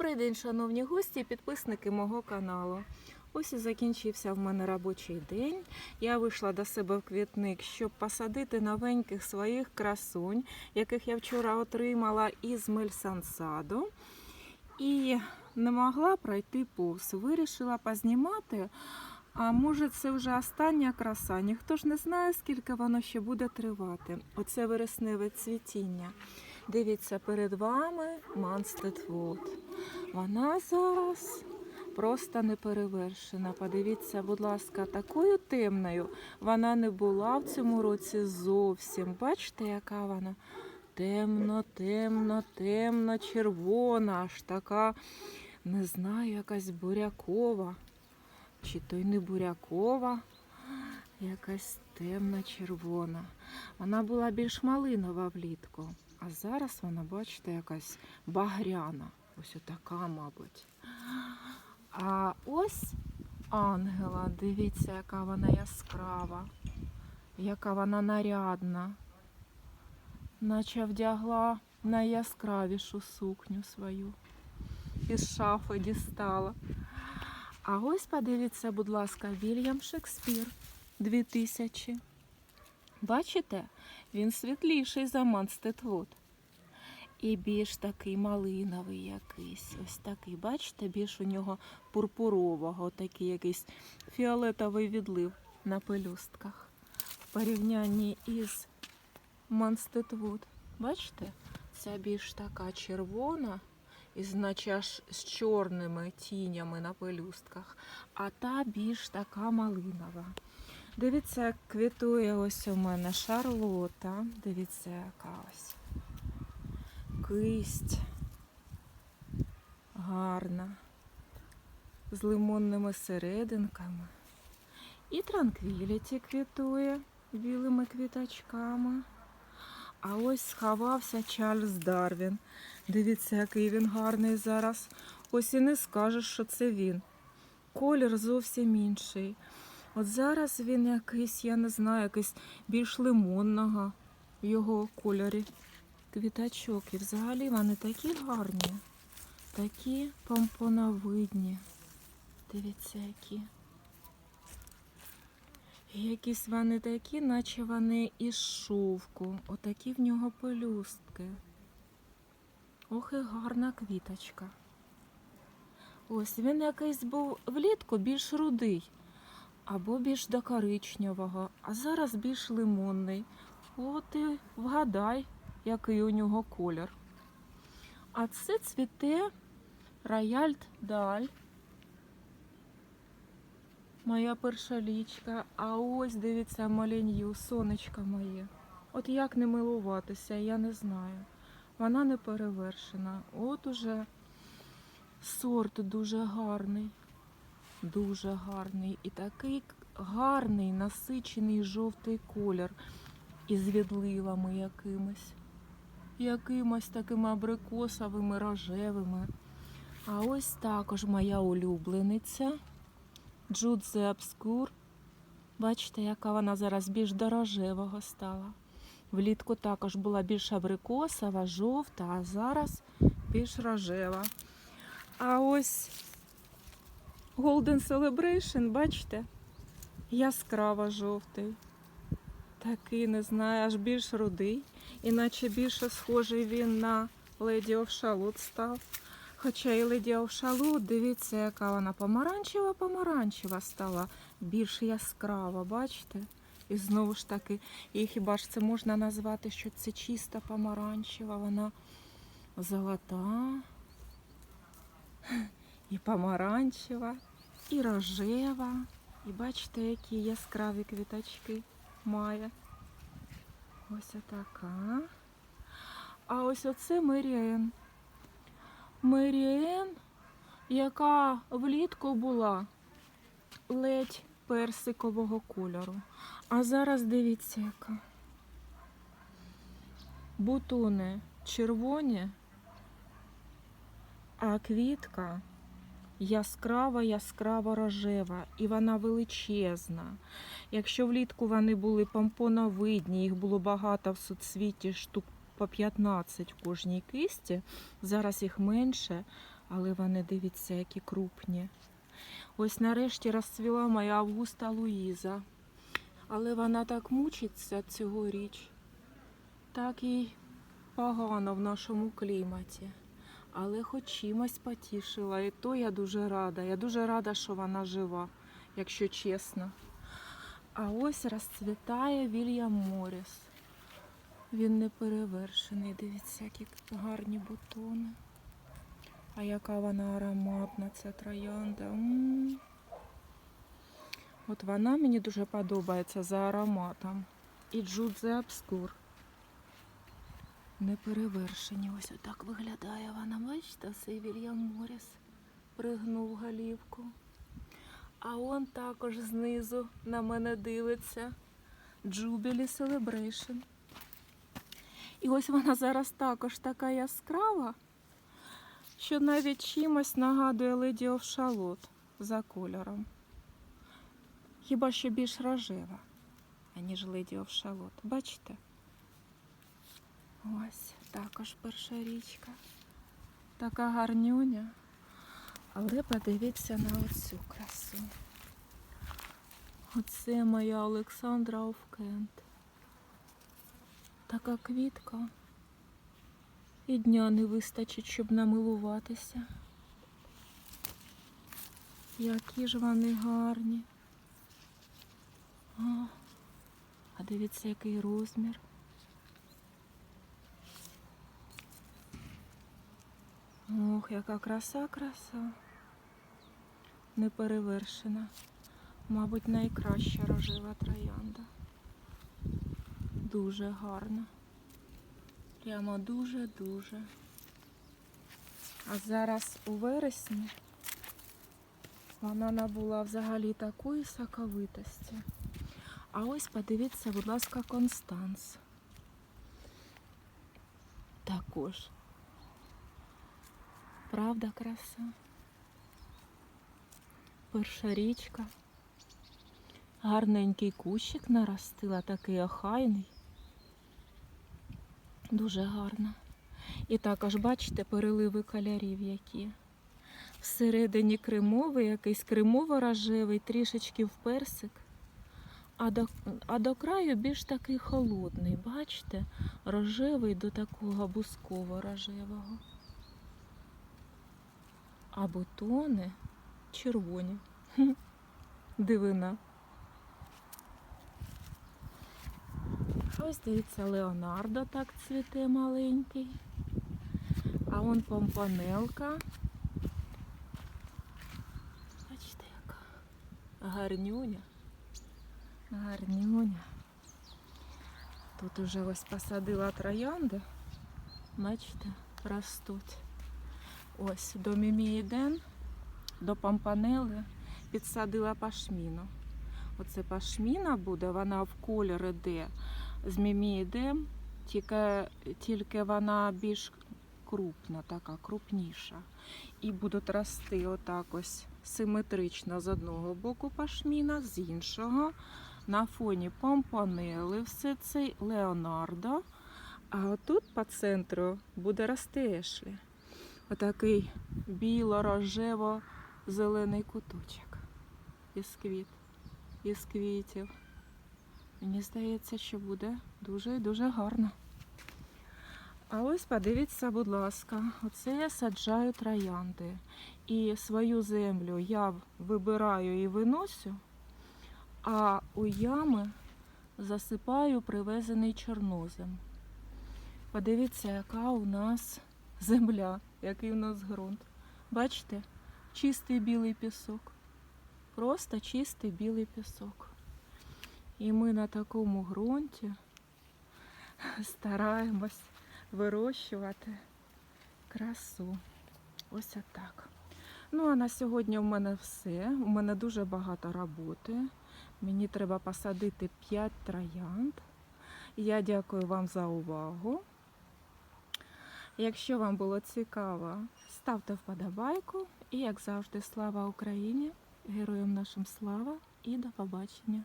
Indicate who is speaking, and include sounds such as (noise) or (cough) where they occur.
Speaker 1: Добрий день, шановні гості підписники мого каналу. Ось і закінчився в мене робочий день. Я вийшла до себе в квітник, щоб посадити новеньких своїх красунь, яких я вчора отримала із Мельсансаду. І не могла пройти повз. Вирішила познімати. А може, це вже остання краса. Ніхто ж не знає, скільки воно ще буде тривати. Оце вересневе цвітіння. Дивіться, перед вами Манстедвуд. Вона зараз просто неперевершена. Подивіться, будь ласка, такою темною вона не була в цьому році зовсім. Бачите, яка вона? Темно, темно, темно, червона, аж така, не знаю, якась бурякова. Чи то й не бурякова, якась темна червона. Вона була більш малинова влітку. А зараз вона, бачите, якась багряна. Ось отака, мабуть. А ось ангела, дивіться, яка вона яскрава, яка вона нарядна, наче вдягла найяскравішу сукню свою. Із шафи дістала. А ось подивіться, будь ласка, Вільям Шекспір 2000. Бачите? Він світліший за Манстетвуд. І більш такий малиновий якийсь. Ось такий, бачите, більш у нього пурпурового, такий якийсь фіолетовий відлив на пелюстках. В порівнянні із Манстетвуд. Бачите? Ця більш така червона, і значить аж з чорними тінями на пелюстках, а та більш така малинова. Дивіться, як квітує ось у мене шарлота. Дивіться, яка ось. Кисть. Гарна. З лимонними серединками. І транквіліті квітує білими квіточками. А ось сховався Чарльз Дарвін. Дивіться, який він гарний зараз. Ось і не скажеш, що це він. Колір зовсім інший. От зараз він якийсь, я не знаю, якийсь більш лимонного в його кольорі квіточок. І взагалі вони такі гарні, такі помпоновидні. Дивіться, які. І Якісь вони такі, наче вони із шовку. Отакі в нього пелюстки. Ох, і гарна квіточка. Ось він якийсь був влітку більш рудий або більш до коричневого, а зараз більш лимонний. От і вгадай, який у нього колір. А це цвіте Рояльд Даль. Моя перша лічка. А ось дивіться маленью, сонечко моє. От як не милуватися, я не знаю. Вона не перевершена. От уже сорт дуже гарний. Дуже гарний. І такий гарний, насичений жовтий колір із відливами якимись. Якимось такими абрикосовими, рожевими. А ось також моя улюблениця. Джудзе Обскур. Бачите, яка вона зараз більш до рожевого стала. Влітку також була більш абрикосова, жовта, а зараз більш рожева. А ось Golden Celebration, бачите, яскраво жовтий. Такий, не знаю, аж більш рудий. Іначе більше схожий він на of Shalot став. Хоча і of Shalot, дивіться, яка вона помаранчева-помаранчева стала, більш яскрава, бачите? І знову ж таки, і хіба ж це можна назвати, що це чиста помаранчева, вона золота, (laughs) і помаранчева, і рожева. І бачите, які яскраві квіточки має. Ось така. А ось оце Меріен. Меріен, яка влітку була ледь персикового кольору. А зараз дивіться, яка. Бутони червоні, а квітка яскрава, яскраво рожева, і вона величезна. Якщо влітку вони були помпоновидні, їх було багато в суцвіті штук по 15 в кожній кисті, зараз їх менше, Але вони дивіться, які крупні. Ось нарешті розцвіла моя Августа Луїза. Але вона так мучиться цьогоріч. Так їй погано в нашому кліматі. Але хоч чимось потішила. І то я дуже рада. Я дуже рада, що вона жива, якщо чесно. А ось розцвітає Вільям Моріс. Він не перевершений. Дивіться, які гарні бутони. А яка вона ароматна, ця троянда. От вона мені дуже подобається за ароматом. І Джудзе Обскур. Не перевершені. Ось отак виглядає вона. Бачите, цей Вільям Моріс пригнув голівку. А он також знизу на мене дивиться. Jubilee Celebration. І ось вона зараз також така яскрава, що навіть чимось нагадує of Shalott за кольором. Хіба що більш рожева, аніж of Shalott. Бачите? Ось також перша річка. Така гарнюня. Але подивіться на оцю красу. Оце моя Олександра Овкент. Така квітка. І дня не вистачить, щоб намилуватися. Які ж вони гарні. А, а дивіться, який розмір. Ох, яка краса, краса. Неперевершена. Мабуть, найкраща рожева троянда. Дуже гарна. Прямо дуже-дуже. А зараз у вересні вона набула взагалі такої соковитості. А ось подивіться, будь ласка, Констанс. Також. Правда, краса? Перша річка. Гарненький кущик наростила, такий охайний. Дуже гарно. І також, бачите, переливи кольорів які. Всередині кремовий, якийсь кремово-рожевий, трішечки в персик. А до, а до краю більш такий холодний, бачите, рожевий до такого бусково-рожевого. А бутони червоні. (laughs) Дивина. Ось дивіться, Леонардо так цвіте маленький. А он помпонелка. Бачите, яка гарнюня. Гарнюня. Тут уже ось посадила троянди. Бачите, ростуть. Ось до Міміїден, до Пампанели підсадила пашміну. Оце пашміна буде, вона в колір іде з міміїдем, тільки, тільки вона більш крупна, така крупніша. І будуть рости отак ось симетрично з одного боку пашміна, з іншого. На фоні помпонели все це Леонардо. А отут по центру буде рости Ешлі. Отакий біло-рожево-зелений куточок із квіт, із квітів. Мені здається, що буде дуже і дуже гарно. А ось подивіться, будь ласка, оце я саджаю троянди. І свою землю я вибираю і виносю, а у ями засипаю привезений чорнозем. Подивіться, яка у нас земля, який у нас ґрунт. Бачите, чистий білий пісок. Просто чистий білий пісок. І ми на такому ґрунті стараємось вирощувати красу. Ось отак. Ну, а на сьогодні в мене все. У мене дуже багато роботи. Мені треба посадити 5 троянд. Я дякую вам за увагу. Якщо вам було цікаво, ставте вподобайку. І, як завжди, слава Україні! Героям нашим слава і до побачення!